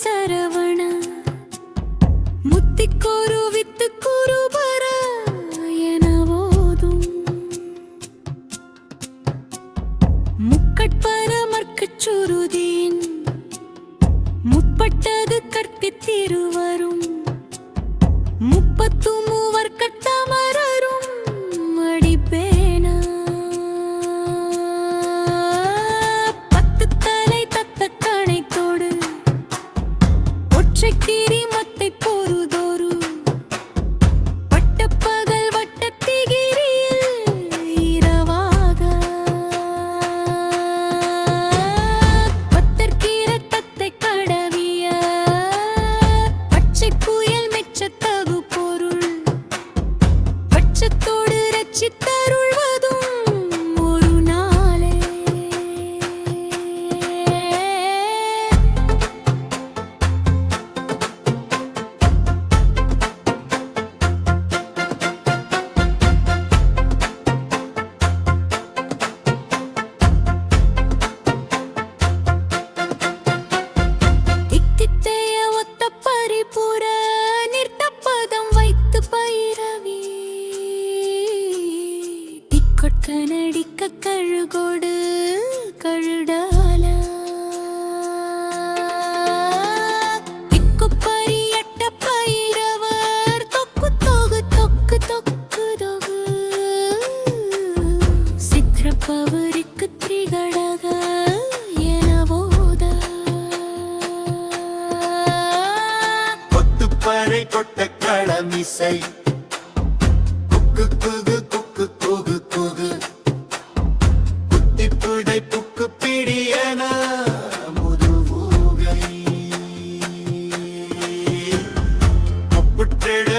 சரவண. முத்திக்கோரு வித்துக்கூறு பர என போதும் முக்கட்பர மற்கச்சுருதேன் முற்பட்டது கற்பித்திருவரும் முப்பத்து மூவர் கட்டமர் கனடிக்க கழுகோடு கழுடால. திக்குப்பறி எட்ட பயிரவர் தொக்கு தொகு தொக்கு தொக்கு தொகு. சித்திரப்பவருக்கு திரிகடக கொட்ட களமிசை குக்கு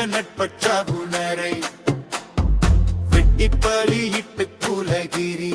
நட்பற்ற உணரை வெட்டி பலியிட்டு குலகிரி.